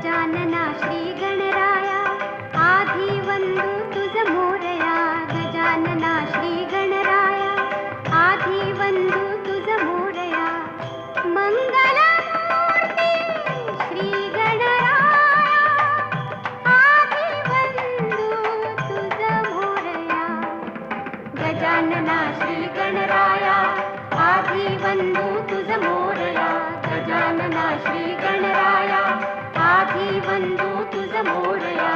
गजानना श्री गणराया आधी वंदू तुझ मोरया गजानना श्री गणराया आधी वंदू तुझ मोरया मंगलमूर्ती श्री गणराया आधी वंदू तुझ मोरया गजानना மூடையா